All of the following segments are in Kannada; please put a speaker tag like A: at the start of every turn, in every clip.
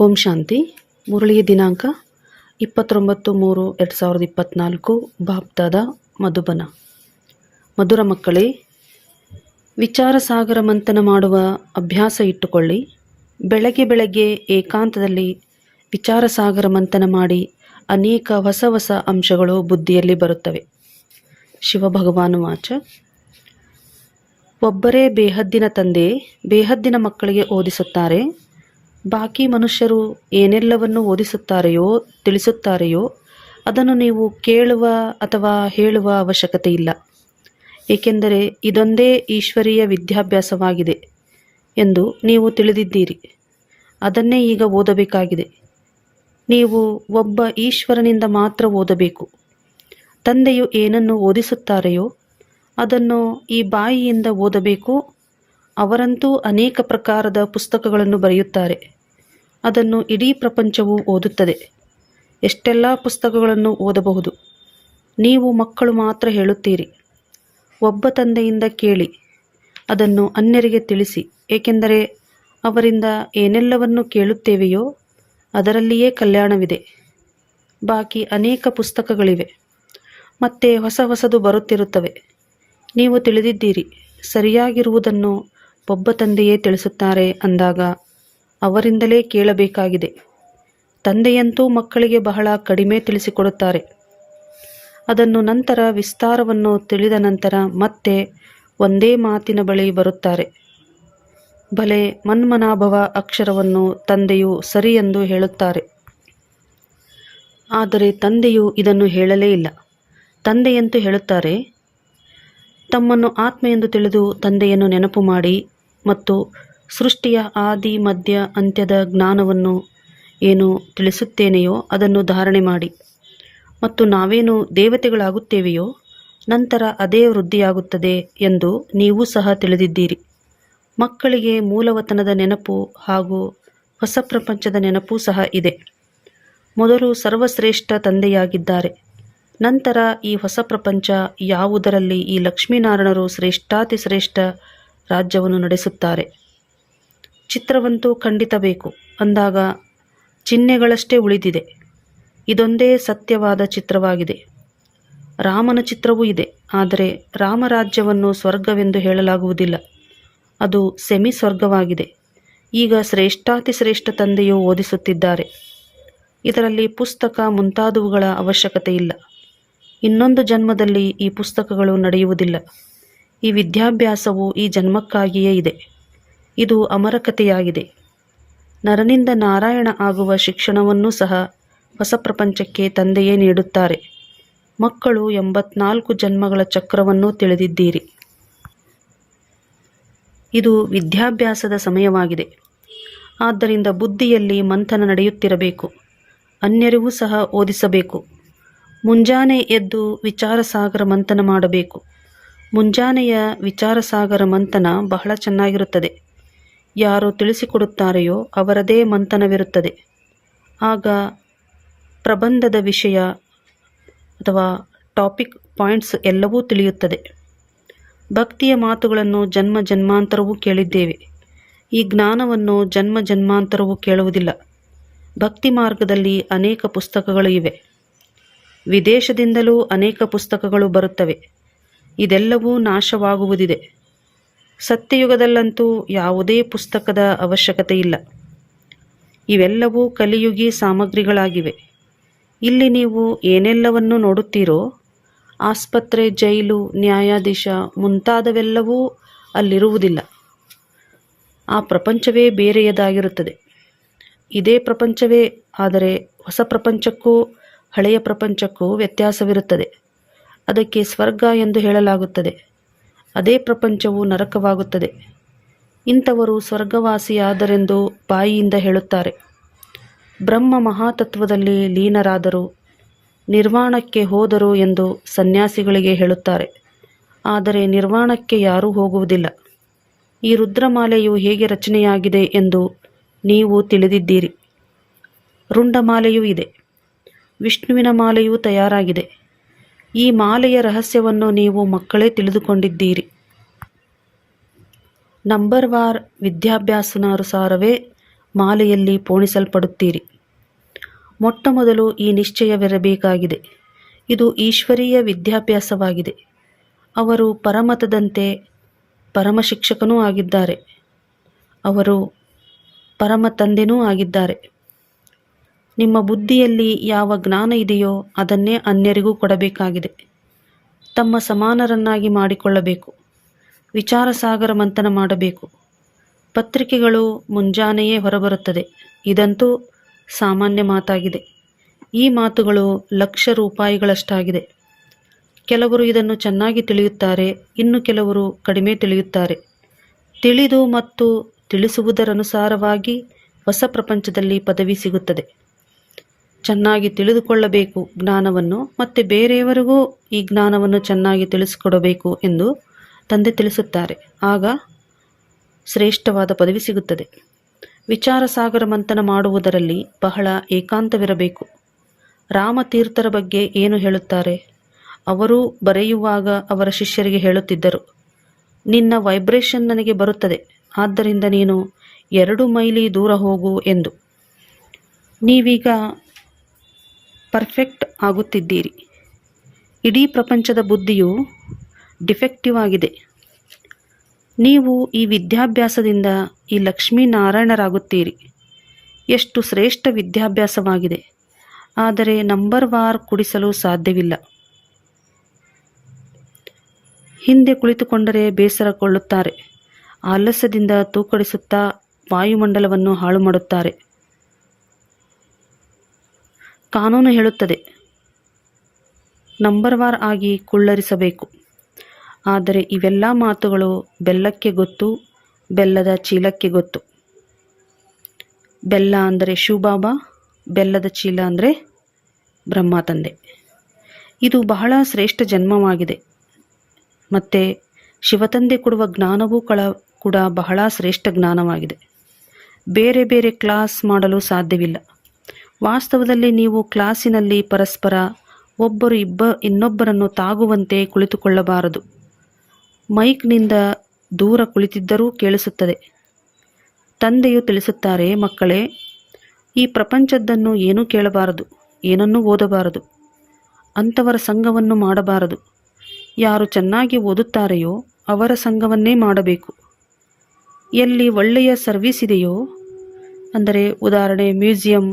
A: ಓಂ ಶಾಂತಿ. ಮುರಳಿಯ ದಿನಾಂಕ ಇಪ್ಪತ್ತೊಂಬತ್ತು ಮೂರು ಎರಡು ಸಾವಿರದ ಇಪ್ಪತ್ತ್ನಾಲ್ಕು ಬಾಪ್ತಾದ ಮಧುಬನ. ಮಧುರ ಮಕ್ಕಳೇ, ವಿಚಾರ ಸಾಗರ ಮಂಥನ ಮಾಡುವ ಅಭ್ಯಾಸ ಇಟ್ಟುಕೊಳ್ಳಿ. ಬೆಳಗ್ಗೆ ಬೆಳಗ್ಗೆ ಏಕಾಂತದಲ್ಲಿ ವಿಚಾರ ಸಾಗರ ಮಂಥನ ಮಾಡಿ ಅನೇಕ ಹೊಸ ಹೊಸ ಅಂಶಗಳು ಬುದ್ಧಿಯಲ್ಲಿ ಬರುತ್ತವೆ. ಶಿವಭಗವಾನು ವಾಚ. ಒಬ್ಬರೇ ಬೇಹದ್ದಿನ ತಂದೆ ಬೇಹದ್ದಿನ ಮಕ್ಕಳಿಗೆ ಓದಿಸುತ್ತಾರೆ. ಬಾಕಿ ಮನುಷ್ಯರು ಏನೆಲ್ಲವನ್ನು ಓದಿಸುತ್ತಾರೆಯೋ, ತಿಳಿಸುತ್ತಾರೆಯೋ, ಅದನ್ನು ನೀವು ಕೇಳುವ ಅಥವಾ ಹೇಳುವ ಅವಶ್ಯಕತೆ ಇಲ್ಲ. ಏಕೆಂದರೆ ಇದೊಂದೇ ಈಶ್ವರೀಯ ವಿದ್ಯಾಭ್ಯಾಸವಾಗಿದೆ ಎಂದು ನೀವು ತಿಳಿದಿದ್ದೀರಿ. ಅದನ್ನೇ ಈಗ ಓದಬೇಕಾಗಿದೆ. ನೀವು ಒಬ್ಬ ಈಶ್ವರನಿಂದ ಮಾತ್ರ ಓದಬೇಕು. ತಂದೆಯು ಏನನ್ನು ಓದಿಸುತ್ತಾರೆಯೋ, ಅದನ್ನು ಈ ಬಾಯಿಯಿಂದ ಓದಬೇಕು ಅವರಂತೂ ಅನೇಕ ಪ್ರಕಾರದ ಪುಸ್ತಕಗಳನ್ನು ಬರೆಯುತ್ತಾರೆ. ಅದನ್ನು ಇಡೀ ಪ್ರಪಂಚವು ಓದುತ್ತದೆ. ಎಷ್ಟೆಲ್ಲ ಪುಸ್ತಕಗಳನ್ನು ಓದಬಹುದು. ನೀವು ಮಕ್ಕಳು ಮಾತ್ರ ಹೇಳುತ್ತೀರಿ. ಒಬ್ಬ ತಂದೆಯಿಂದ ಕೇಳಿ, ಅದನ್ನು ಅನ್ಯರಿಗೆ ತಿಳಿಸಿ. ಏಕೆಂದರೆ ಅವರಿಂದ ಏನೆಲ್ಲವನ್ನು ಕೇಳುತ್ತೇವೆಯೋ ಅದರಲ್ಲಿಯೇ ಕಲ್ಯಾಣವಿದೆ. ಬಾಕಿ ಅನೇಕ ಪುಸ್ತಕಗಳಿವೆ. ಮತ್ತೆ ಹೊಸ ಹೊಸದು ಬರುತ್ತಿರುತ್ತವೆ. ನೀವು ತಿಳಿದಿದ್ದೀರಿ, ಸರಿಯಾಗಿರುವುದನ್ನು ಒಬ್ಬ ತಂದೆಯೇ ತಿಳಿಸುತ್ತಾರೆ ಅಂದಾಗ ಅವರಿಂದಲೇ ಕೇಳಬೇಕಾಗಿದೆ. ತಂದೆಯಂತೂ ಮಕ್ಕಳಿಗೆ ಬಹಳ ಕಡಿಮೆ ತಿಳಿಸಿಕೊಡುತ್ತಾರೆ. ಅದನ್ನು ನಂತರ ವಿಸ್ತಾರವನ್ನು ತಿಳಿದ ನಂತರ ಮತ್ತೆ ಒಂದೇ ಮಾತಿನ ಬಳಿ ಬರುತ್ತಾರೆ. ಭಲೆ ಮನ್ಮನಾಭವ ಅಕ್ಷರವನ್ನು ತಂದೆಯು ಸರಿ ಎಂದು ಹೇಳುತ್ತಾರೆ. ಆದರೆ ತಂದೆಯು ಇದನ್ನು ಹೇಳಲೇ ಇಲ್ಲ. ತಂದೆಯಂತೂ ಹೇಳುತ್ತಾರೆ ತಮ್ಮನ್ನು ಆತ್ಮ ಎಂದು ತಿಳಿದು ತಂದೆಯನ್ನು ನೆನಪು ಮಾಡಿ ಮತ್ತು ಸೃಷ್ಟಿಯ ಆದಿ, ಮಧ್ಯ, ಅಂತ್ಯದ ಜ್ಞಾನವನ್ನು ಏನು ತಿಳಿಸುತ್ತೇನೆಯೋ ಅದನ್ನು ಧಾರಣೆ ಮಾಡಿ. ಮತ್ತು ನಾವೇನು ದೇವತೆಗಳಾಗುತ್ತೇವೆಯೋ ನಂತರ ಅದೇ ವೃದ್ಧಿಯಾಗುತ್ತದೆ ಎಂದು ನೀವು ಸಹ ತಿಳಿದಿದ್ದೀರಿ. ಮಕ್ಕಳಿಗೆ ಮೂಲವತನದ ನೆನಪು ಹಾಗೂ ಹೊಸ ಪ್ರಪಂಚದ ನೆನಪು ಸಹ ಇದೆ. ಮೊದಲು ಸರ್ವಶ್ರೇಷ್ಠ ತಂದೆಯಾಗಿದ್ದಾರೆ. ನಂತರ ಈ ಹೊಸ ಪ್ರಪಂಚ ಯಾವುದರಲ್ಲಿ ಈ ಲಕ್ಷ್ಮೀನಾರಾಯಣರು ಶ್ರೇಷ್ಠಾತಿ ಶ್ರೇಷ್ಠ ರಾಜ್ಯವನ್ನು ನಡೆಸುತ್ತಾರೆ? ಚಿತ್ರವಂತೂ ಖಂಡಿತ ಬೇಕು. ಅಂದಾಗ ಚಿಹ್ನೆಗಳಷ್ಟೇ ಉಳಿದಿದೆ. ಇದೊಂದೇ ಸತ್ಯವಾದ ಚಿತ್ರವಾಗಿದೆ. ರಾಮನ ಚಿತ್ರವೂ ಇದೆ. ಆದರೆ ರಾಮರಾಜ್ಯವನ್ನು ಸ್ವರ್ಗವೆಂದು ಹೇಳಲಾಗುವುದಿಲ್ಲ. ಅದು ಸೆಮಿ ಸ್ವರ್ಗವಾಗಿದೆ ಈಗ ಶ್ರೇಷ್ಠಾತಿ ಶ್ರೇಷ್ಠ ತಂದೆಯು ಓದಿಸುತ್ತಿದ್ದಾರೆ. ಇದರಲ್ಲಿ ಪುಸ್ತಕ ಮುಂತಾದವುಗಳ ಅವಶ್ಯಕತೆ ಇಲ್ಲ ಇನ್ನೊಂದು ಜನ್ಮದಲ್ಲಿ ಈ ಪುಸ್ತಕಗಳು ನಡೆಯುವುದಿಲ್ಲ. ಈ ವಿದ್ಯಾಭ್ಯಾಸವು ಈ ಜನ್ಮಕ್ಕಾಗಿಯೇ ಇದೆ. ಇದು ಅಮರಕತೆಯಾಗಿದೆ. ನರನಿಂದ ನಾರಾಯಣ ಆಗುವ ಶಿಕ್ಷಣವನ್ನೂ ಸಹ ಹೊಸ ಪ್ರಪಂಚಕ್ಕೆ ತಂದೆಯೇ ನೀಡುತ್ತಾರೆ. ಮಕ್ಕಳು ಎಂಬತ್ನಾಲ್ಕು ಜನ್ಮಗಳ ಚಕ್ರವನ್ನು ತಿಳಿದಿದ್ದೀರಿ. ಇದು ವಿದ್ಯಾಭ್ಯಾಸದ ಸಮಯವಾಗಿದೆ. ಆದ್ದರಿಂದ ಬುದ್ಧಿಯಲ್ಲಿ ಮಂಥನ ನಡೆಯುತ್ತಿರಬೇಕು. ಅನ್ಯರಿಗೂ ಸಹ ಓದಿಸಬೇಕು. ಮುಂಜಾನೆ ಎದ್ದು ವಿಚಾರಸಾಗರ ಮಂಥನ ಮಾಡಬೇಕು. ಮುಂಜಾನೆಯ ವಿಚಾರಸಾಗರ ಮಂಥನ ಬಹಳ ಚೆನ್ನಾಗಿರುತ್ತದೆ. ಯಾರು ತಿಳಿಸಿಕೊಡುತ್ತಾರೆಯೋ ಅವರದೇ ಮಂಥನವಿರುತ್ತದೆ. ಆಗ ಪ್ರಬಂಧದ ವಿಷಯ ಅಥವಾ ಟಾಪಿಕ್ ಪಾಯಿಂಟ್ಸ್ ಎಲ್ಲವೂ ತಿಳಿಯುತ್ತದೆ. ಭಕ್ತಿಯ ಮಾತುಗಳನ್ನು ಜನ್ಮ ಜನ್ಮಾಂತರವೂ ಕೇಳಿದ್ದೇವೆ. ಈ ಜ್ಞಾನವನ್ನು ಜನ್ಮ ಜನ್ಮಾಂತರವೂ ಕೇಳುವುದಿಲ್ಲ. ಭಕ್ತಿ ಮಾರ್ಗದಲ್ಲಿ ಅನೇಕ ಪುಸ್ತಕಗಳು ಇವೆ. ವಿದೇಶದಿಂದಲೂ ಅನೇಕ ಪುಸ್ತಕಗಳು ಬರುತ್ತವೆ. ಇದೆಲ್ಲವೂ ನಾಶವಾಗುವುದಿದೆ. ಸತ್ಯಯುಗದಲ್ಲಂತೂ ಯಾವುದೇ ಪುಸ್ತಕದ ಅವಶ್ಯಕತೆ ಇಲ್ಲ ಇವೆಲ್ಲವೂ ಕಲಿಯುಗಿ ಸಾಮಗ್ರಿಗಳಾಗಿವೆ. ಇಲ್ಲಿ ನೀವು ಏನೆಲ್ಲವನ್ನು ನೋಡುತ್ತೀರೋ, ಆಸ್ಪತ್ರೆ, ಜೈಲು, ನ್ಯಾಯಾಧೀಶ ಮುಂತಾದವೆಲ್ಲವೂ ಅಲ್ಲಿರುವುದಿಲ್ಲ. ಆ ಪ್ರಪಂಚವೇ ಬೇರೆಯದಾಗಿರುತ್ತದೆ. ಇದೇ ಪ್ರಪಂಚವೇ, ಆದರೆ ಹೊಸ ಪ್ರಪಂಚಕ್ಕೂ ಹಳೆಯ ಪ್ರಪಂಚಕ್ಕೂ ವ್ಯತ್ಯಾಸವಿರುತ್ತದೆ. ಅದಕ್ಕೆ ಸ್ವರ್ಗ ಎಂದು ಹೇಳಲಾಗುತ್ತದೆ. ಅದೇ ಪ್ರಪಂಚವು ನರಕವಾಗುತ್ತದೆ. ಇಂಥವರು ಸ್ವರ್ಗವಾಸಿಯಾದರೆಂದು ಬಾಯಿಯಿಂದ ಹೇಳುತ್ತಾರೆ. ಬ್ರಹ್ಮ ಮಹಾತತ್ವದಲ್ಲಿ ಲೀನರಾದರು, ನಿರ್ವಾಣಕ್ಕೆ ಹೋದರು ಎಂದು ಸನ್ಯಾಸಿಗಳಿಗೆ ಹೇಳುತ್ತಾರೆ. ಆದರೆ ನಿರ್ವಾಣಕ್ಕೆ ಯಾರೂ ಹೋಗುವುದಿಲ್ಲ. ಈ ರುದ್ರಮಾಲೆಯು ಹೇಗೆ ರಚನೆಯಾಗಿದೆ ಎಂದು ನೀವು ತಿಳಿದಿದ್ದೀರಿ. ರುಂಡಮಾಲೆಯೂ ಇದೆ. ವಿಷ್ಣುವಿನ ಮಾಲೆಯೂ ತಯಾರಾಗಿದೆ. ಈ ಮಾಲೆಯ ರಹಸ್ಯವನ್ನು ನೀವು ಮಕ್ಕಳೇ ತಿಳಿದುಕೊಂಡಿದ್ದೀರಿ. Number war ವಿದ್ಯಾಭ್ಯಾಸನಾನುಸಾರವೇ ಮಾಲೆಯಲ್ಲಿ ಪೋಣಿಸಲ್ಪಡುತ್ತೀರಿ. ಮೊಟ್ಟಮೊದಲು ಈ ನಿಶ್ಚಯವಿರಬೇಕಾಗಿದೆ. ಇದು ಈಶ್ವರೀಯ ವಿದ್ಯಾಭ್ಯಾಸವಾಗಿದೆ. ಅವರು ಪರಮತದಂತೆ ಪರಮ ಶಿಕ್ಷಕನೂ ಆಗಿದ್ದಾರೆ. ಅವರು ಪರಮ ತಂದೆನೂ ಆಗಿದ್ದಾರೆ. ನಿಮ್ಮ ಬುದ್ಧಿಯಲ್ಲಿ ಯಾವ ಜ್ಞಾನ ಇದೆಯೋ ಅದನ್ನೇ ಅನ್ಯರಿಗೂ ಕೊಡಬೇಕಾಗಿದೆ. ತಮ್ಮ ಸಮಾನರನ್ನಾಗಿ ಮಾಡಿಕೊಳ್ಳಬೇಕು. ವಿಚಾರ ಸಾಗರ ಮಂಥನ ಮಾಡಬೇಕು. ಪತ್ರಿಕೆಗಳು ಮುಂಜಾನೆಯೇ ಹೊರಬರುತ್ತದೆ. ಇದಂತೂ ಸಾಮಾನ್ಯ ಮಾತಾಗಿದೆ. ಈ ಮಾತುಗಳು ಲಕ್ಷ ರೂಪಾಯಿಗಳಷ್ಟಾಗಿದೆ. ಕೆಲವರು ಇದನ್ನು ಚೆನ್ನಾಗಿ ತಿಳಿಯುತ್ತಾರೆ, ಇನ್ನು ಕೆಲವರು ಕಡಿಮೆ ತಿಳಿಯುತ್ತಾರೆ. ತಿಳಿದು ಮತ್ತು ತಿಳಿಸುವುದರನುಸಾರವಾಗಿ ಹೊಸ ಪ್ರಪಂಚದಲ್ಲಿ ಪದವಿ ಸಿಗುತ್ತದೆ. ಚೆನ್ನಾಗಿ ತಿಳಿದುಕೊಳ್ಳಬೇಕು ಜ್ಞಾನವನ್ನು ಮತ್ತು ಬೇರೆಯವರಿಗೂ ಈ ಜ್ಞಾನವನ್ನು ಚೆನ್ನಾಗಿ ತಿಳಿಸಿಕೊಡಬೇಕು ಎಂದು ತಂದೆ ತಿಳಿಸುತ್ತಾರೆ. ಆಗ ಶ್ರೇಷ್ಠವಾದ ಪದವಿ ಸಿಗುತ್ತದೆ. ವಿಚಾರ ಸಾಗರ ಮಂಥನ ಮಾಡುವುದರಲ್ಲಿ ಬಹಳ ಏಕಾಂತವಿರಬೇಕು. ರಾಮತೀರ್ಥರ ಬಗ್ಗೆ ಏನು ಹೇಳುತ್ತಾರೆ? ಅವರು ಬರೆಯುವಾಗ ಅವರ ಶಿಷ್ಯರಿಗೆ ಹೇಳುತ್ತಿದ್ದರು, ನಿನ್ನ ವೈಬ್ರೇಷನ್ ನನಗೆ ಬರುತ್ತದೆ, ಆದ್ದರಿಂದ ನೀನು ಎರಡು ಮೈಲಿ ದೂರ ಹೋಗು ಎಂದು. ನೀವೀಗ ಪರ್ಫೆಕ್ಟ್ ಆಗುತ್ತಿದ್ದೀರಿ. ಇಡೀ ಪ್ರಪಂಚದ ಬುದ್ಧಿಯು ಡಿಫೆಕ್ಟಿವ್ ಆಗಿದೆ. ನೀವು ಈ ವಿದ್ಯಾಭ್ಯಾಸದಿಂದ ಈ ಲಕ್ಷ್ಮೀನಾರಾಯಣರಾಗುತ್ತೀರಿ. ಎಷ್ಟು ಶ್ರೇಷ್ಠ ವಿದ್ಯಾಭ್ಯಾಸವಾಗಿದೆ. ಆದರೆ ನಂಬರ್ ವಾರ್ ಕುಡಿಸಲು ಸಾಧ್ಯವಿಲ್ಲ. ಹಿಂದೆ ಕುಳಿತುಕೊಂಡರೆ ಬೇಸರಗೊಳ್ಳುತ್ತಾರೆ. ಆಲಸ್ಯದಿಂದ ತೂಕಡಿಸುತ್ತಾ ವಾಯುಮಂಡಲವನ್ನು ಹಾಳು ಮಾಡುತ್ತಾರೆ ಕಾನೂನು ಹೇಳುತ್ತದೆ. ನಂಬರ್ ವಾರ್ ಆಗಿ ಕುಳ್ಳರಿಸಬೇಕು. ಆದರೆ ಇವೆಲ್ಲ ಮಾತುಗಳು ಬೆಲ್ಲಕ್ಕೆ ಗೊತ್ತು, ಬೆಲ್ಲದ ಚೀಲಕ್ಕೆ ಗೊತ್ತು. ಬೆಲ್ಲ ಅಂದರೆ ಶಿವಬಾಬಾ ಬೆಲ್ಲದ ಚೀಲ ಅಂದರೆ ಬ್ರಹ್ಮ ತಂದೆ. ಇದು ಬಹಳ ಶ್ರೇಷ್ಠ ಜನ್ಮವಾಗಿದೆ. ಮತ್ತು ಶಿವತಂದೆ ಕೊಡುವ ಜ್ಞಾನವೂ ಕಳ, ಕೂಡ ಬಹಳ ಶ್ರೇಷ್ಠ ಜ್ಞಾನವಾಗಿದೆ. ಬೇರೆ ಬೇರೆ ಕ್ಲಾಸ್ ಮಾಡಲು ಸಾಧ್ಯವಿಲ್ಲ. ವಾಸ್ತವದಲ್ಲಿ ನೀವು ಕ್ಲಾಸಿನಲ್ಲಿ ಪರಸ್ಪರ ಒಬ್ಬರು ಇಬ್ಬ ಇನ್ನೊಬ್ಬರನ್ನು ತಾಗುವಂತೆ ಕುಳಿತುಕೊಳ್ಳಬಾರದು. ಮೈಕ್ನಿಂದ ದೂರ ಕುಳಿತಿದ್ದರೂ ಕೇಳಿಸುತ್ತದೆ. ತಂದೆಯು ತಿಳಿಸುತ್ತಾರೆ, ಮಕ್ಕಳೇ, ಈ ಪ್ರಪಂಚದ್ದನ್ನು ಏನೂ ಕೇಳಬಾರದು, ಏನನ್ನೂ ಓದಬಾರದು, ಅಂಥವರ ಸಂಘವನ್ನು ಮಾಡಬಾರದು. ಯಾರು ಚೆನ್ನಾಗಿ ಓದುತ್ತಾರೆಯೋ ಅವರ ಸಂಘವನ್ನೇ ಮಾಡಬೇಕು. ಎಲ್ಲಿ ಒಳ್ಳೆಯ ಸರ್ವಿಸ್ ಇದೆಯೋ, ಅಂದರೆ ಉದಾಹರಣೆ, ಮ್ಯೂಸಿಯಂ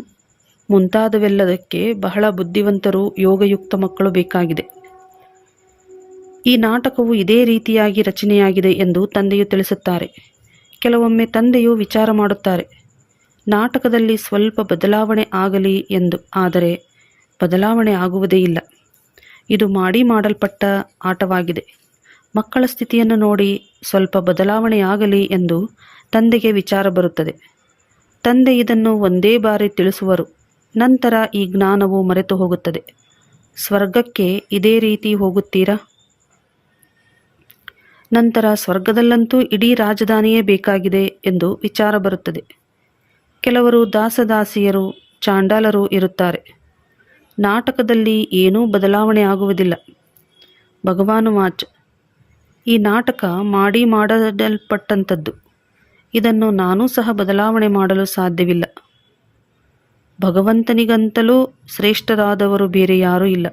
A: ಮುಂತಾದವೆಲ್ಲದಕ್ಕೆ ಬಹಳ ಬುದ್ಧಿವಂತರು ಯೋಗಯುಕ್ತ ಮಕ್ಕಳು ಬೇಕಾಗಿದೆ. ಈ ನಾಟಕವು ಇದೇ ರೀತಿಯಾಗಿ ರಚನೆಯಾಗಿದೆ ಎಂದು ತಂದೆಯು ತಿಳಿಸುತ್ತಾರೆ. ಕೆಲವೊಮ್ಮೆ ತಂದೆಯು ವಿಚಾರ ಮಾಡುತ್ತಾರೆ, ನಾಟಕದಲ್ಲಿ ಸ್ವಲ್ಪ ಬದಲಾವಣೆ ಆಗಲಿ ಎಂದು, ಆದರೆ ಬದಲಾವಣೆ ಆಗುವುದೇ ಇಲ್ಲ. ಇದು ಮಾಡಿ ಮಾಡಲ್ಪಟ್ಟ ಆಟವಾಗಿದೆ. ಮಕ್ಕಳ ಸ್ಥಿತಿಯನ್ನು ನೋಡಿ ಸ್ವಲ್ಪ ಬದಲಾವಣೆಯಾಗಲಿ ಎಂದು ತಂದೆಗೆ ವಿಚಾರ ಬರುತ್ತದೆ. ತಂದೆ ಇದನ್ನು ಒಂದೇ ಬಾರಿ ತಿಳಿಸುವರು. ನಂತರ ಈ ಜ್ಞಾನವು ಮರೆತು ಹೋಗುತ್ತದೆ. ಸ್ವರ್ಗಕ್ಕೆ ಇದೇ ರೀತಿ ಹೋಗುತ್ತೀರಾ? ನಂತರ ಸ್ವರ್ಗದಲ್ಲಂತೂ ಇಡೀ ರಾಜಧಾನಿಯೇ ಬೇಕಾಗಿದೆ ಎಂದು ವಿಚಾರ ಬರುತ್ತದೆ. ಕೆಲವರು ದಾಸದಾಸಿಯರು, ಚಾಂಡಾಲರು ಇರುತ್ತಾರೆ. ನಾಟಕದಲ್ಲಿ ಏನೂ ಬದಲಾವಣೆ ಆಗುವುದಿಲ್ಲ. ಭಗವಾನು ವಾಚ್. ಈ ನಾಟಕ ಮಾಡಿ ಮಾಡಲ್ಪಟ್ಟಂಥದ್ದು. ಇದನ್ನು ನಾನೂ ಸಹ ಬದಲಾವಣೆ ಮಾಡಲು ಸಾಧ್ಯವಿಲ್ಲ. ಭಗವಂತನಿಗಂತಲೂ ಶ್ರೇಷ್ಠರಾದವರು ಬೇರೆ ಯಾರೂ ಇಲ್ಲ.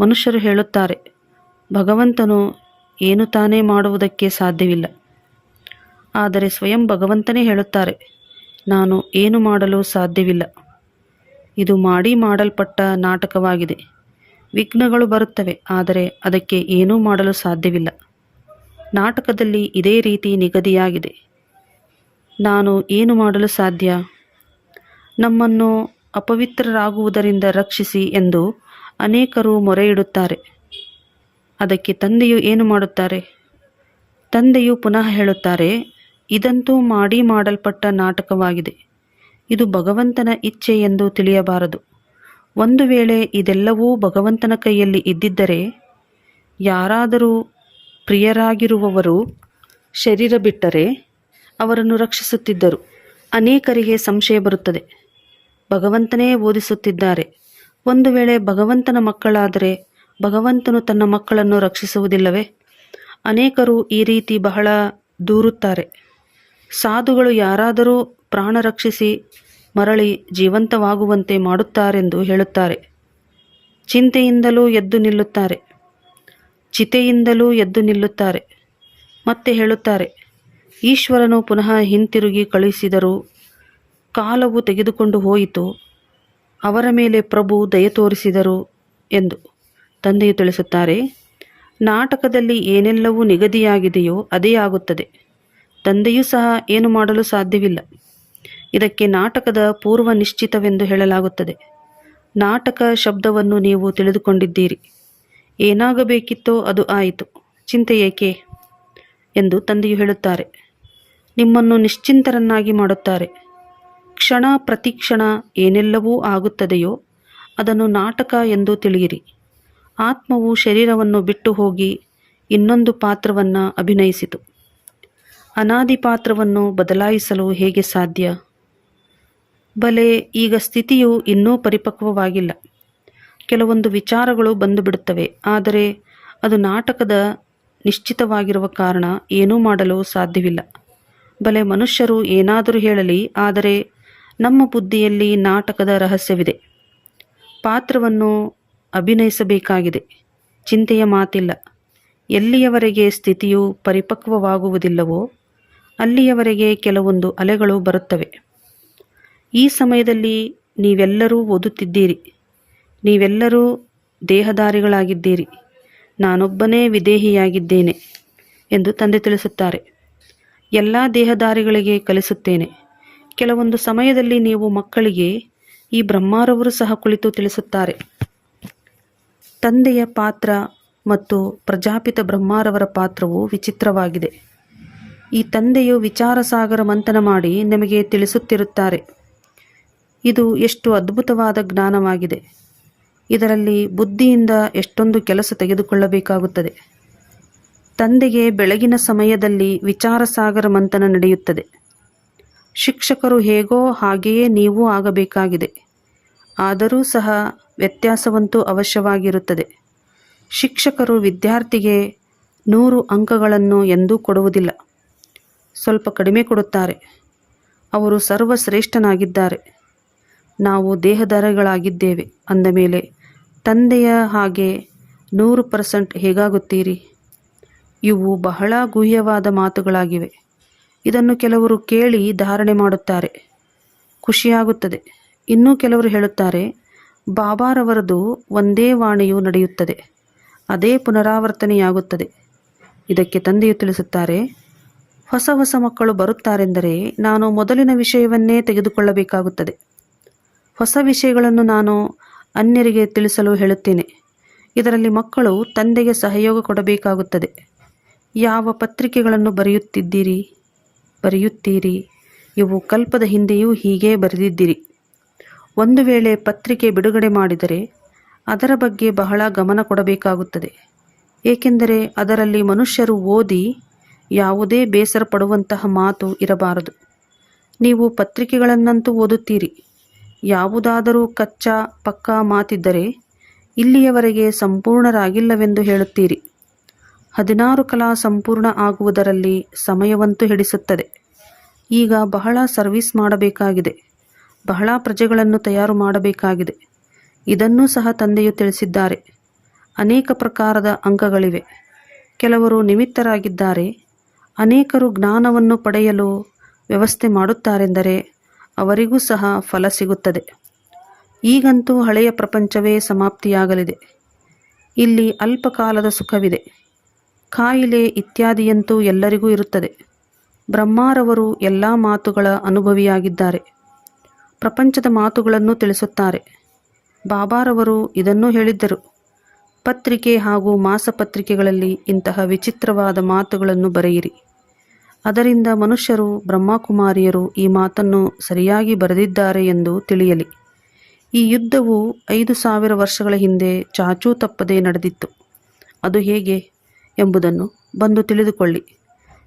A: ಮನುಷ್ಯರು ಹೇಳುತ್ತಾರೆ, ಭಗವಂತನು ಏನು ತಾನೇ ಮಾಡುವುದಕ್ಕೆ ಸಾಧ್ಯವಿಲ್ಲ. ಆದರೆ ಸ್ವಯಂ ಭಗವಂತನೇ ಹೇಳುತ್ತಾರೆ, ನಾನು ಏನು ಮಾಡಲು ಸಾಧ್ಯವಿಲ್ಲ. ಇದು ಮಾಡಿ ಮಾಡಲ್ಪಟ್ಟ ನಾಟಕವಾಗಿದೆ. ವಿಘ್ನಗಳು ಬರುತ್ತವೆ, ಆದರೆ ಅದಕ್ಕೆ ಏನೂ ಮಾಡಲು ಸಾಧ್ಯವಿಲ್ಲ. ನಾಟಕದಲ್ಲಿ ಇದೇ ರೀತಿ ನಿಗದಿಯಾಗಿದೆ. ನಾನು ಏನು ಮಾಡಲು ಸಾಧ್ಯ? ನಮ್ಮನ್ನು ಅಪವಿತ್ರರಾಗುವುದರಿಂದ ರಕ್ಷಿಸಿ ಎಂದು ಅನೇಕರು ಮೊರೆ ಇಡುತ್ತಾರೆ ಅದಕ್ಕೆ ತಂದೆಯು ಏನು ಮಾಡುತ್ತಾರೆ? ತಂದೆಯು ಪುನಃ ಹೇಳುತ್ತಾರೆ, ಇದಂತೂ ಮಾಡಿ ಮಾಡಲ್ಪಟ್ಟ ನಾಟಕವಾಗಿದೆ. ಇದು ಭಗವಂತನ ಇಚ್ಛೆ ಎಂದು ತಿಳಿಯಬಾರದು. ಒಂದು ವೇಳೆ ಇದೆಲ್ಲವೂ ಭಗವಂತನ ಕೈಯಲ್ಲಿ ಇದ್ದಿದ್ದರೆ, ಯಾರಾದರೂ ಪ್ರಿಯರಾಗಿರುವವರು ಶರೀರ ಬಿಟ್ಟರೆ ಅವರನ್ನು ರಕ್ಷಿಸುತ್ತಿದ್ದರು. ಅನೇಕರಿಗೆ ಸಂಶಯ ಬರುತ್ತದೆ. ಭಗವಂತನೇ ಓದಿಸುತ್ತಿದ್ದಾರೆ ಒಂದು ವೇಳೆ ಭಗವಂತನ ಮಕ್ಕಳಾದರೆ ಭಗವಂತನು ತನ್ನ ಮಕ್ಕಳನ್ನು ರಕ್ಷಿಸುವುದಿಲ್ಲವೇ? ಅನೇಕರು ಈ ರೀತಿ ಬಹಳ ದೂರುತ್ತಾರೆ. ಸಾಧುಗಳು ಯಾರಾದರೂ ಪ್ರಾಣ ರಕ್ಷಿಸಿ ಮರಳಿ ಜೀವಂತವಾಗುವಂತೆ ಮಾಡುತ್ತಾರೆಂದು ಹೇಳುತ್ತಾರೆ. ಚಿಂತೆಯಿಂದಲೂ ಎದ್ದು ನಿಲ್ಲುತ್ತಾರೆ. ಚಿತೆಯಿಂದಲೂ ಎದ್ದು ನಿಲ್ಲುತ್ತಾರೆ. ಮತ್ತೆ ಹೇಳುತ್ತಾರೆ, ಈಶ್ವರನು ಪುನಃ ಹಿಂತಿರುಗಿ ಕಳುಹಿಸಿದರು ಕಾಲವು ತೆಗೆದುಕೊಂಡು ಹೋಯಿತು. ಅವರ ಮೇಲೆ ಪ್ರಭು ದಯ ತೋರಿಸಿದರು ಎಂದು ತಂದೆಯು ತಿಳಿಸುತ್ತಾರೆ, ನಾಟಕದಲ್ಲಿ ಏನೆಲ್ಲವೂ ನಿಗದಿಯಾಗಿದೆಯೋ ಅದೇ ಆಗುತ್ತದೆ. ತಂದೆಯೂ ಸಹ ಏನು ಮಾಡಲು ಸಾಧ್ಯವಿಲ್ಲ. ಇದಕ್ಕೆ ನಾಟಕದ ಪೂರ್ವ ನಿಶ್ಚಿತವೆಂದು ಹೇಳಲಾಗುತ್ತದೆ. ನಾಟಕ ಶಬ್ದವನ್ನು ನೀವು ತಿಳಿದುಕೊಂಡಿದ್ದೀರಿ. ಏನಾಗಬೇಕಿತ್ತೋ ಅದು ಆಯಿತು. ಚಿಂತೆ ಏಕೆ? ಎಂದು ತಂದೆಯು ಹೇಳುತ್ತಾರೆ. ನಿಮ್ಮನ್ನು ನಿಶ್ಚಿಂತರನ್ನಾಗಿ ಮಾಡುತ್ತಾರೆ. ಕ್ಷಣ ಪ್ರತಿಕ್ಷಣ ಏನೆಲ್ಲವೂ ಆಗುತ್ತದೆಯೋ ಅದನ್ನು ನಾಟಕ ಎಂದು ತಿಳಿಯಿರಿ. ಆತ್ಮವು ಶರೀರವನ್ನು ಬಿಟ್ಟು ಹೋಗಿ ಇನ್ನೊಂದು ಪಾತ್ರವನ್ನು ಅಭಿನಯಿಸಿತು. ಅನಾದಿ ಪಾತ್ರವನ್ನು ಬದಲಾಯಿಸಲು ಹೇಗೆ ಸಾಧ್ಯ? ಬಲೆ, ಈಗ ಸ್ಥಿತಿಯು ಇನ್ನೂ ಪರಿಪಕ್ವವಾಗಿಲ್ಲ. ಕೆಲವೊಂದು ವಿಚಾರಗಳು ಬಂದು ಬಿಡುತ್ತವೆ ಆದರೆ ಅದು ನಾಟಕದ ನಿಶ್ಚಿತವಾಗಿರುವ ಕಾರಣ ಏನೂ ಮಾಡಲು ಸಾಧ್ಯವಿಲ್ಲ. ಬಲೆ, ಮನುಷ್ಯರು ಏನಾದರೂ ಹೇಳಲಿ, ಆದರೆ ನಮ್ಮ ಬುದ್ಧಿಯಲ್ಲಿ ನಾಟಕದ ರಹಸ್ಯವಿದೆ. ಪಾತ್ರವನ್ನು ಅಭಿನಯಿಸಬೇಕಾಗಿದೆ. ಚಿಂತೆಯ ಮಾತಿಲ್ಲ. ಎಲ್ಲಿಯವರೆಗೆ ಸ್ಥಿತಿಯು ಪರಿಪಕ್ವವಾಗುವುದಿಲ್ಲವೋ, ಅಲ್ಲಿಯವರೆಗೆ ಕೆಲವೊಂದು ಅಲೆಗಳು ಬರುತ್ತವೆ. ಈ ಸಮಯದಲ್ಲಿ ನೀವೆಲ್ಲರೂ ಓದುತ್ತಿದ್ದೀರಿ. ನೀವೆಲ್ಲರೂ ದೇಹದಾರಿಗಳಾಗಿದ್ದೀರಿ ನಾನೊಬ್ಬನೇ ವಿದೇಹಿಯಾಗಿದ್ದೇನೆ ಎಂದು ತಂದೆ ತಿಳಿಸುತ್ತಾರೆ. ಎಲ್ಲ ದೇಹದಾರಿಗಳಿಗೆ ಕಲಿಸುತ್ತೇನೆ. ಕೆಲವೊಂದು ಸಮಯದಲ್ಲಿ ನೀವು ಮಕ್ಕಳಿಗೆ ಈ ಬ್ರಹ್ಮಾರವರು ಸಹ ಕುಳಿತು ತಿಳಿಸುತ್ತಾರೆ. ತಂದೆಯ ಪಾತ್ರ ಮತ್ತು ಪ್ರಜಾಪಿತ ಬ್ರಹ್ಮಾರವರ ಪಾತ್ರವು ವಿಚಿತ್ರವಾಗಿದೆ. ಈ ತಂದೆಯು ವಿಚಾರಸಾಗರ ಮಂಥನ ಮಾಡಿ ನಮಗೆ ತಿಳಿಸುತ್ತಿರುತ್ತಾರೆ. ಇದು ಎಷ್ಟು ಅದ್ಭುತವಾದ ಜ್ಞಾನವಾಗಿದೆ. ಇದರಲ್ಲಿ ಬುದ್ಧಿಯಿಂದ ಎಷ್ಟೊಂದು ಕೆಲಸ ತೆಗೆದುಕೊಳ್ಳಬೇಕಾಗುತ್ತದೆ. ತಂದೆಗೆ ಬೆಳಗಿನ ಸಮಯದಲ್ಲಿ ವಿಚಾರ ಸಾಗರ ಮಂಥನ ನಡೆಯುತ್ತದೆ. ಶಿಕ್ಷಕರು ಹೇಗೋ ಹಾಗೆಯೇ ನೀವು ಆಗಬೇಕಾಗಿದೆ. ಆದರೂ ಸಹ ವ್ಯತ್ಯಾಸವಂತೂ ಅವಶ್ಯವಾಗಿರುತ್ತದೆ. ಶಿಕ್ಷಕರು ವಿದ್ಯಾರ್ಥಿಗೆ ನೂರು ಅಂಕಗಳನ್ನು ಎಂದೂ ಕೊಡುವುದಿಲ್ಲ. ಸ್ವಲ್ಪ ಕಡಿಮೆ ಕೊಡುತ್ತಾರೆ. ಅವರು ಸರ್ವಶ್ರೇಷ್ಠನಾಗಿದ್ದಾರೆ. ನಾವು ದೇಹದಾರಗಳಾಗಿದ್ದೇವೆ ಅಂದ ಮೇಲೆ, ತಂದೆಯ ಹಾಗೆ ನೂರು ಪರ್ಸೆಂಟ್ ಹೇಗಾಗುತ್ತೀರಿ? ಇವು ಬಹಳ ಗುಹ್ಯವಾದ ಮಾತುಗಳಾಗಿವೆ. ಇದನ್ನು ಕೆಲವರು ಕೇಳಿ ಧಾರಣೆ ಮಾಡುತ್ತಾರೆ. ಖುಷಿಯಾಗುತ್ತದೆ. ಇನ್ನೂ ಕೆಲವರು ಹೇಳುತ್ತಾರೆ, ಬಾಬಾರವರದು ಒಂದೇ ವಾಣಿಯು ನಡೆಯುತ್ತದೆ. ಅದೇ ಪುನರಾವರ್ತನೆಯಾಗುತ್ತದೆ. ಇದಕ್ಕೆ ತಂದೆಯು ತಿಳಿಸುತ್ತಾರೆ, ಹೊಸ ಹೊಸ ಮಕ್ಕಳು ಬರುತ್ತಾರೆಂದರೆ ನಾನು ಮೊದಲಿನ ವಿಷಯವನ್ನೇ ತೆಗೆದುಕೊಳ್ಳಬೇಕಾಗುತ್ತದೆ. ಹೊಸ ವಿಷಯಗಳನ್ನು ನಾನು ಅನ್ಯರಿಗೆ ತಿಳಿಸಲು ಹೇಳುತ್ತೇನೆ. ಇದರಲ್ಲಿ ಮಕ್ಕಳು ತಂದೆಗೆ ಸಹಯೋಗ ಕೊಡಬೇಕಾಗುತ್ತದೆ. ಯಾವ ಪತ್ರಿಕೆಗಳನ್ನು ಬರೆಯುತ್ತಿದ್ದೀರಿ? ಬರೆಯುತ್ತೀರಿ. ಇವು ಕಲ್ಪದ ಹಿಂದೆಯೂ ಹೀಗೇ ಬರೆದಿದ್ದೀರಿ. ಒಂದು ವೇಳೆ ಪತ್ರಿಕೆ ಬಿಡುಗಡೆ ಮಾಡಿದರೆ ಅದರ ಬಗ್ಗೆ ಬಹಳ ಗಮನ ಕೊಡಬೇಕಾಗುತ್ತದೆ. ಏಕೆಂದರೆ ಅದರಲ್ಲಿ ಮನುಷ್ಯರು ಓದಿ ಯಾವುದೇ ಬೇಸರ ಪಡುವಂತಹ ಮಾತು ಇರಬಾರದು. ನೀವು ಪತ್ರಿಕೆಗಳನ್ನಂತೂ ಓದುತ್ತೀರಿ. ಯಾವುದಾದರೂ ಕಚ್ಚಾ ಪಕ್ಕಾ ಮಾತಿದ್ದರೆ ಇಲ್ಲಿಯವರೆಗೆ ಸಂಪೂರ್ಣರಾಗಿಲ್ಲವೆಂದು ಹೇಳುತ್ತೀರಿ. ಹದಿನಾರು ಕಲಾ ಸಂಪೂರ್ಣ ಆಗುವುದರಲ್ಲಿ ಸಮಯವಂತೂ ಹಿಡಿಸುತ್ತದೆ. ಈಗ ಬಹಳ ಸರ್ವಿಸ್ ಮಾಡಬೇಕಾಗಿದೆ. ಬಹಳ ಪ್ರಜೆಗಳನ್ನು ತಯಾರು ಮಾಡಬೇಕಾಗಿದೆ. ಇದನ್ನೂ ಸಹ ತಂದೆಯು ತಿಳಿಸಿದ್ದಾರೆ. ಅನೇಕ ಪ್ರಕಾರದ ಅಂಕಗಳಿವೆ. ಕೆಲವರು ನಿಮಿತ್ತರಾಗಿದ್ದಾರೆ. ಅನೇಕರು ಜ್ಞಾನವನ್ನು ಪಡೆಯಲು ವ್ಯವಸ್ಥೆ ಮಾಡುತ್ತಾರೆಂದರೆ ಅವರಿಗೂ ಸಹ ಫಲ ಸಿಗುತ್ತದೆ. ಈಗಂತೂ ಹಳೆಯ ಪ್ರಪಂಚವೇ ಸಮಾಪ್ತಿಯಾಗಲಿದೆ. ಇಲ್ಲಿ ಅಲ್ಪಕಾಲದ ಸುಖವಿದೆ. ಕಾಯಿಲೆ ಇತ್ಯಾದಿಯಂತೂ ಎಲ್ಲರಿಗೂ ಇರುತ್ತದೆ. ಬ್ರಹ್ಮಾರವರು ಎಲ್ಲ ಮಾತುಗಳ ಅನುಭವಿಯಾಗಿದ್ದಾರೆ. ಪ್ರಪಂಚದ ಮಾತುಗಳನ್ನು ತಿಳಿಸುತ್ತಾರೆ. ಬಾಬಾರವರು ಇದನ್ನೂ ಹೇಳಿದ್ದರು. ಪತ್ರಿಕೆ ಹಾಗೂ ಮಾಸಪತ್ರಿಕೆಗಳಲ್ಲಿ ಇಂತಹ ವಿಚಿತ್ರವಾದ ಮಾತುಗಳನ್ನು ಬರೆಯಿರಿ. ಅದರಿಂದ ಮನುಷ್ಯರು, ಬ್ರಹ್ಮಕುಮಾರಿಯರು ಈ ಮಾತನ್ನು ಸರಿಯಾಗಿ ಬರೆದಿದ್ದಾರೆ ಎಂದು ತಿಳಿಯಲಿ. ಈ ಯುದ್ಧವು ಐದು ಸಾವಿರ ವರ್ಷಗಳ ಹಿಂದೆ ಚಾಚೂ ತಪ್ಪದೆ ನಡೆದಿತ್ತು. ಅದು ಹೇಗೆ? ಎಂಬುದನ್ನು ಬಂದು ತಿಳಿದುಕೊಳ್ಳಿ.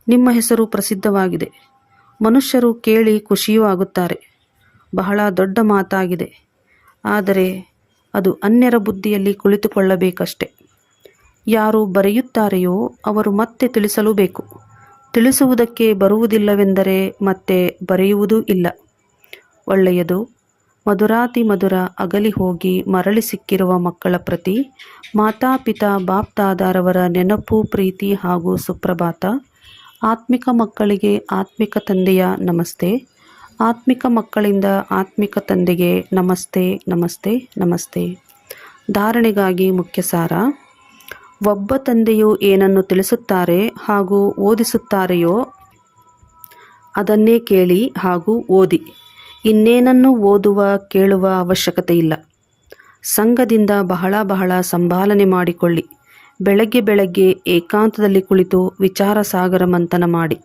A: ನಿಮ್ಮ ಹೆಸರು ಪ್ರಸಿದ್ಧವಾಗಿದೆ. ಮನುಷ್ಯರು ಕೇಳಿ ಖುಷಿಯೂ ಆಗುತ್ತಾರೆ. ಬಹಳ ದೊಡ್ಡ ಮಾತಾಗಿದೆ. ಆದರೆ ಅದು ಅನ್ಯರ ಬುದ್ಧಿಯಲ್ಲಿ ಕುಳಿತುಕೊಳ್ಳಬೇಕಷ್ಟೆ. ಯಾರು ಬರೆಯುತ್ತಾರೆಯೋ ಅವರು ಮತ್ತೆ ತಿಳಿಸಲೂ ಬೇಕು ತಿಳಿಸುವುದಕ್ಕೆ ಬರುವುದಿಲ್ಲವೆಂದರೆ ಮತ್ತೆ ಬರೆಯುವುದೂ ಇಲ್ಲ. ಒಳ್ಳೆಯದು ಮಧುರಾತಿ ಮಧುರ ಅಗಲಿ ಹೋಗಿ ಮರಳಿ ಸಿಕ್ಕಿರುವ ಮಕ್ಕಳ ಪ್ರತಿ ಮಾತಾಪಿತಾ ಬಾಪ್ತಾದಾರವರ ನೆನಪು, ಪ್ರೀತಿ ಹಾಗೂ ಸುಪ್ರಭಾತ. ಆತ್ಮಿಕ ಮಕ್ಕಳಿಗೆ ಆತ್ಮಿಕ ತಂದೆಯ ನಮಸ್ತೆ. ಆತ್ಮಿಕ ಮಕ್ಕಳಿಂದ ಆತ್ಮಿಕ ತಂದೆಗೆ ನಮಸ್ತೆ ನಮಸ್ತೆ ನಮಸ್ತೆ. ಧಾರಣೆಗಾಗಿ ಮುಖ್ಯ ಸಾರ. ಒಬ್ಬ ತಂದೆಯು ಏನನ್ನು ತಿಳಿಸುತ್ತಾರೆ ಹಾಗೂ ಓದಿಸುತ್ತಾರೆಯೋ ಅದನ್ನೇ ಕೇಳಿ ಹಾಗೂ ಓದಿ. ಇನ್ನೇನನ್ನು ಓದುವ, ಕೇಳುವ ಅವಶ್ಯಕತೆ ಇಲ್ಲ ಸಂಘದಿಂದ ಬಹಳ ಬಹಳ ಸಂಭಾಲನೆ ಮಾಡಿಕೊಳ್ಳಿ. ಬೆಳಗ್ಗೆ ಬೆಳಗ್ಗೆ ಏಕಾಂತದಲ್ಲಿ ಕುಳಿತು ವಿಚಾರ ಸಾಗರ ಮಂಥನ ಮಾಡಿ.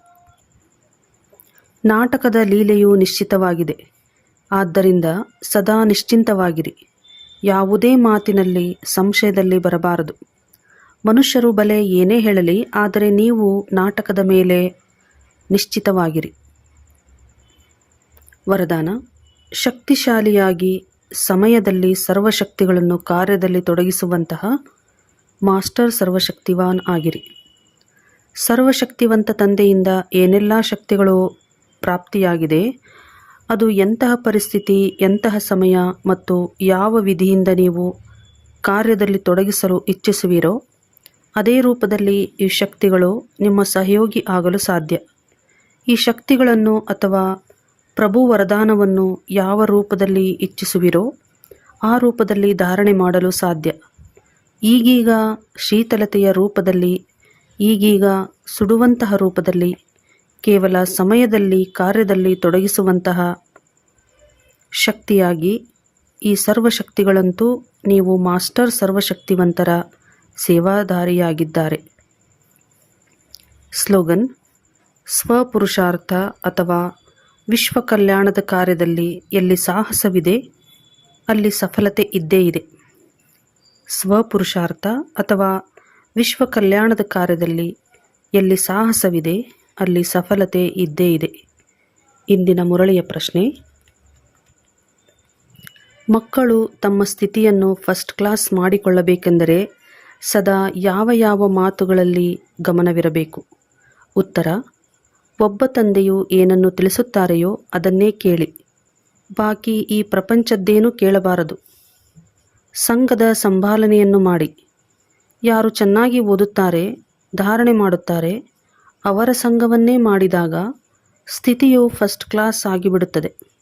A: ನಾಟಕದ ಲೀಲೆಯು ನಿಶ್ಚಿತವಾಗಿದೆ. ಆದ್ದರಿಂದ ಸದಾ ನಿಶ್ಚಿಂತವಾಗಿರಿ. ಯಾವುದೇ ಮಾತಿನಲ್ಲಿ ಸಂಶಯದಲ್ಲಿ ಬರಬಾರದು. ಮನುಷ್ಯರು ಬಲೆ ಏನೇ ಹೇಳಲಿ, ಆದರೆ ನೀವು ನಾಟಕದ ಮೇಲೆ ನಿಶ್ಚಿತವಾಗಿರಿ. ವರದಾನ, ಶಕ್ತಿಶಾಲಿಯಾಗಿ ಸಮಯದಲ್ಲಿ ಸರ್ವಶಕ್ತಿಗಳನ್ನು ಕಾರ್ಯದಲ್ಲಿ ತೊಡಗಿಸುವಂತಹ ಮಾಸ್ಟರ್ ಸರ್ವಶಕ್ತಿವಾನ್ ಆಗಿರಿ. ಸರ್ವಶಕ್ತಿವಂತ ತಂದೆಯಿಂದ ಏನೆಲ್ಲ ಶಕ್ತಿಗಳು ಪ್ರಾಪ್ತಿಯಾಗಿದೆ, ಅದು ಎಂತಹ ಪರಿಸ್ಥಿತಿ, ಎಂತಹ ಸಮಯ ಮತ್ತು ಯಾವ ವಿಧಿಯಿಂದ ನೀವು ಕಾರ್ಯದಲ್ಲಿ ತೊಡಗಿಸಲು ಇಚ್ಛಿಸುವಿರೋ, ಅದೇ ರೂಪದಲ್ಲಿ ಈ ಶಕ್ತಿಗಳು ನಿಮ್ಮ ಸಹಯೋಗಿ ಆಗಲು ಸಾಧ್ಯ. ಈ ಶಕ್ತಿಗಳನ್ನು ಅಥವಾ ಪ್ರಭು ವರದಾನವನ್ನು ಯಾವ ರೂಪದಲ್ಲಿ ಇಚ್ಛಿಸುವಿರೋ ಆ ರೂಪದಲ್ಲಿ ಧಾರಣೆ ಮಾಡಲು ಸಾಧ್ಯ. ಈಗೀಗ ಶೀತಲತೆಯ ರೂಪದಲ್ಲಿ, ಈಗೀಗ ಸುಡುವಂತಹ ರೂಪದಲ್ಲಿ, ಕೇವಲ ಸಮಯದಲ್ಲಿ ಕಾರ್ಯದಲ್ಲಿ ತೊಡಗಿಸುವಂತಹ ಶಕ್ತಿಯಾಗಿ ಈ ಸರ್ವಶಕ್ತಿಗಳಂತೂ ನೀವು ಮಾಸ್ಟರ್ ಸರ್ವಶಕ್ತಿವಂತರ ಸೇವಾದಾರಿಯಾಗಿದ್ದಾರೆ ಸ್ಲೋಗನ್, ಸ್ವಪುರುಷಾರ್ಥ ಅಥವಾ ವಿಶ್ವ ಕಲ್ಯಾಣದ ಕಾರ್ಯದಲ್ಲಿ ಎಲ್ಲಿ ಸಾಹಸವಿದೆ, ಅಲ್ಲಿ ಸಫಲತೆ ಇದ್ದೇ ಇದೆ. ಸ್ವಪುರುಷಾರ್ಥ ಅಥವಾ ವಿಶ್ವ ಕಲ್ಯಾಣದ ಕಾರ್ಯದಲ್ಲಿ ಎಲ್ಲಿ ಸಾಹಸವಿದೆ, ಅಲ್ಲಿ ಸಫಲತೆ ಇದ್ದೇ ಇದೆ. ಇಂದಿನ ಮುರಳಿಯ ಪ್ರಶ್ನೆ, ಮಕ್ಕಳು ತಮ್ಮ ಸ್ಥಿತಿಯನ್ನು ಫಸ್ಟ್ ಕ್ಲಾಸ್ ಮಾಡಿಕೊಳ್ಳಬೇಕೆಂದರೆ ಸದಾ ಯಾವ ಯಾವ ಮಾತುಗಳಲ್ಲಿ ಗಮನವಿರಬೇಕು? ಉತ್ತರ ಒಬ್ಬ ತಂದೆಯು ಏನನ್ನು ತಿಳಿಸುತ್ತಾರೆಯೋ ಅದನ್ನೇ ಕೇಳಿ. ಬಾಕಿ ಈ ಪ್ರಪಂಚದ್ದೇನೂ ಕೇಳಬಾರದು. ಸಂಘದ ಸಂಭಾಲನೆಯನ್ನು ಮಾಡಿ. ಯಾರು ಚೆನ್ನಾಗಿ ಓದುತ್ತಾರೆ, ಧಾರಣೆ ಮಾಡುತ್ತಾರೆ, ಅವರ ಸಂಘವನ್ನೇ ಮಾಡಿದಾಗ ಸ್ಥಿತಿಯು ಫಸ್ಟ್ ಕ್ಲಾಸ್ ಆಗಿಬಿಡುತ್ತದೆ.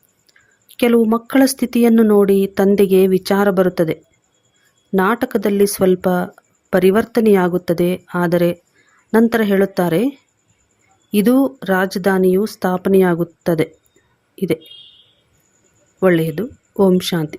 A: ಕೆಲವು ಮಕ್ಕಳ ಸ್ಥಿತಿಯನ್ನು ನೋಡಿ ತಂದೆಗೆ ವಿಚಾರ ಬರುತ್ತದೆ. ನಾಟಕದಲ್ಲಿ ಸ್ವಲ್ಪ ಪರಿವರ್ತನೆಯಾಗುತ್ತದೆ, ಆದರೆ ನಂತರ ಹೇಳುತ್ತಾರೆ ಇದು ರಾಜಧಾನಿಯು ಸ್ಥಾಪನೆಯಾಗುತ್ತದೆ. ಇದೆ. ಒಳ್ಳೆಯದು. ಓಂ ಶಾಂತಿ.